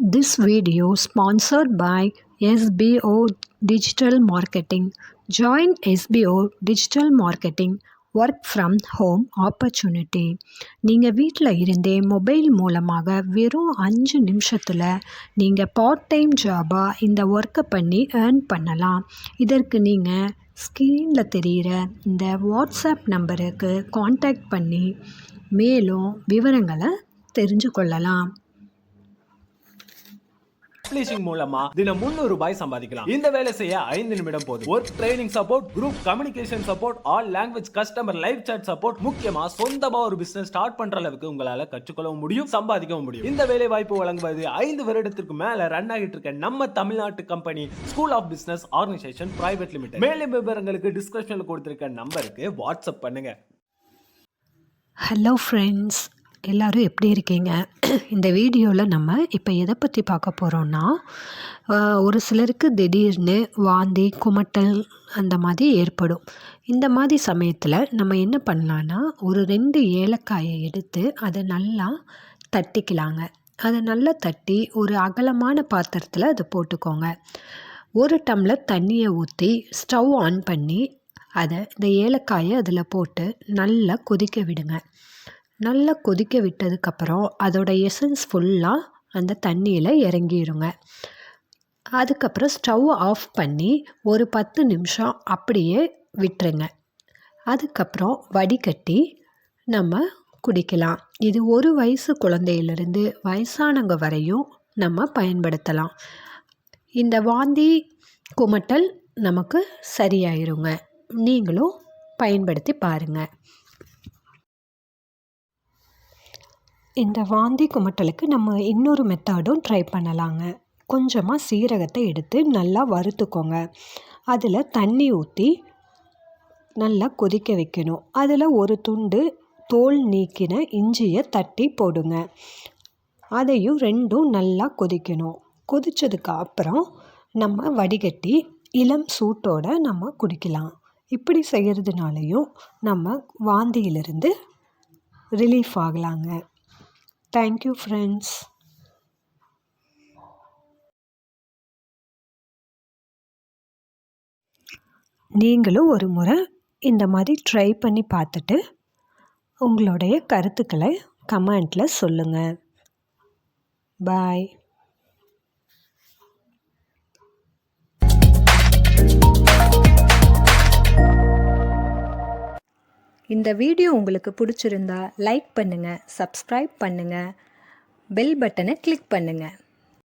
This video sponsored by SBO Digital Marketing. Join SBO Digital Marketing work from home opportunity நீங்கள் வீட்டில் இருந்தே mobile மூலமாக வெறும் அஞ்சு நிமிஷத்தில் நீங்கள் பார்ட் டைம் ஜாபாக இந்த ஒர்க்கை பண்ணி ஏர்ன் பண்ணலாம். இதற்கு நீங்கள் ஸ்க்ரீனில் தெரிகிற இந்த வாட்ஸ்அப் நம்பருக்கு காண்டாக்ட் பண்ணி மேலும் விவரங்களை தெரிஞ்சு கொள்ளலாம். பப்ளிஷிங் மூலமா தினம் முன்னூறு ரூபாய் சம்பாதிக்கலாம். இந்த வேலை செய்ய ஐந்து நிமிடம் போதும். Work training support group communication support all language customer live chat support முக்கியமா சொந்தமா ஒரு பிசினஸ் ஸ்டார்ட் பண்ற அளவுக்கு உங்களால கற்றுக்கொள்ளவும் முடியும் சம்பாதிக்கவும் முடியும். இந்த வேலை வாய்ப்பு வழங்குவது ஐந்து வருடத்திற்கு மேல ரன் ஆகிட்டு இருக்க நம்ம தமிழ்நாட்டு company school of business organisation private limited மேலும் விவரங்களுக்கு டிஸ்கிரிப்ஷன்ல கொடுத்திருக்க நம்பருக்கு வாட்ஸ்அப் பண்ணுங்க. ஹலோ ஃப்ரெண்ட்ஸ் எல்லோரும் எப்படி இருக்கீங்க? இந்த வீடியோவில் நம்ம இப்போ எதை பற்றி பார்க்க போகிறோன்னா ஒரு சிலருக்கு திடீர்னு வாந்தி குமட்டல் அந்த மாதிரி ஏற்படும். இந்த மாதிரி சமயத்தில் நம்ம என்ன பண்ணலான்னா ஒரு ரெண்டு ஏலக்காயை எடுத்து அதை நல்லா தட்டிக்கலாங்க. அதை நல்லா தட்டி ஒரு அகலமான பாத்திரத்தில் அதை போட்டுக்கோங்க. ஒரு டம்ளர் தண்ணியை ஊற்றி ஸ்டவ் ஆன் பண்ணி அதை இந்த ஏலக்காயை அதில் போட்டு நல்லா கொதிக்க விடுங்க. நல்லா கொதிக்க விட்டதுக்கப்புறம் அதோடய எசன்ஸ் ஃபுல்லாக அந்த தண்ணியில் இறங்கிடுங்க அதுக்கப்புறம் ஸ்டவ் ஆஃப் பண்ணி ஒரு பத்து நிமிஷம் அப்படியே விட்டுருங்க. அதுக்கப்புறம் வடிகட்டி நம்ம குடிக்கலாம். இது ஒரு வயசு குழந்தையிலிருந்து வயசானவங்க வரையும் நம்ம பயன்படுத்தலாம். இந்த வாந்தி குமட்டல் நமக்கு சரியாயிருங்க. நீங்களும் பயன்படுத்தி பாருங்கள் இந்த வாந்தி குமட்டலுக்கு நம்ம இன்னொரு மெத்தடும் ட்ரை பண்ணலாங்க. கொஞ்சமாக சீரகத்தை எடுத்து நல்லா வறுத்துக்கோங்க. அதில் தண்ணி ஊற்றி நல்லா கொதிக்க வைக்கணும். அதில் ஒரு துண்டு தோல் நீக்கின இஞ்சியை தட்டி போடுங்க. அதையும் ரெண்டும் நல்லா கொதிக்கணும். கொதித்ததுக்கு அப்புறம் நம்ம வடிகட்டி இளம் சூட்டோடு நம்ம குடிக்கலாம். இப்படி செய்கிறதுனாலையும் நம்ம வாந்தியிலிருந்து ரிலீஃப் ஆகலாங்க. தேங்க்யூ ஃப்ரெண்ட்ஸ் நீங்களும் ஒரு முறை இந்த மாதிரி ட்ரை பண்ணி பார்த்துட்டு உங்களுடைய கருத்துக்களை கமெண்ட்டில் சொல்லுங்கள் பாய் இந்த வீடியோ உங்களுக்கு பிடிச்சிருந்தா லைக் பண்ணுங்கள் சப்ஸ்கிரைப் பண்ணுங்கள் பெல் பட்டனை கிளிக் பண்ணுங்கள்